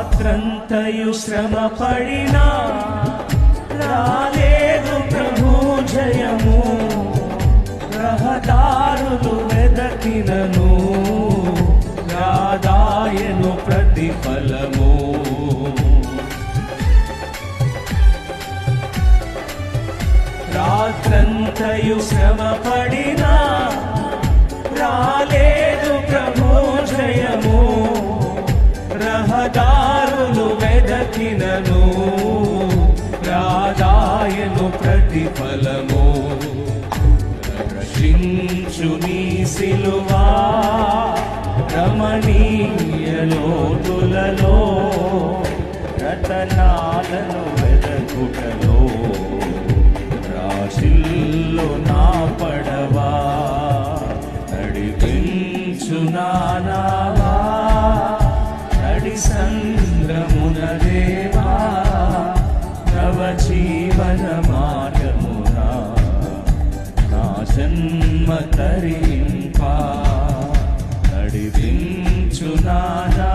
రాత్రంతయు శ్రమ పడినా రాలేదు ప్రభు జయము. రహదారులు వెదకినను రాదాయను ప్రతిఫలము. రాత్రంతయు శ్రమ పడినా రాలేదు ప్రభు జయము. వెదకినను రాజాయను ప్రతిఫలము. రక్షించు నీ సిలువా రమణీయ లోతులలో రతనాలను వెదకుటలో. రాశిల్లు నా పడవా నడిపించు నానా నడి దేవా నవ జీవన మార్గమునా నా జన్మ తరింపా నడిపించు నానా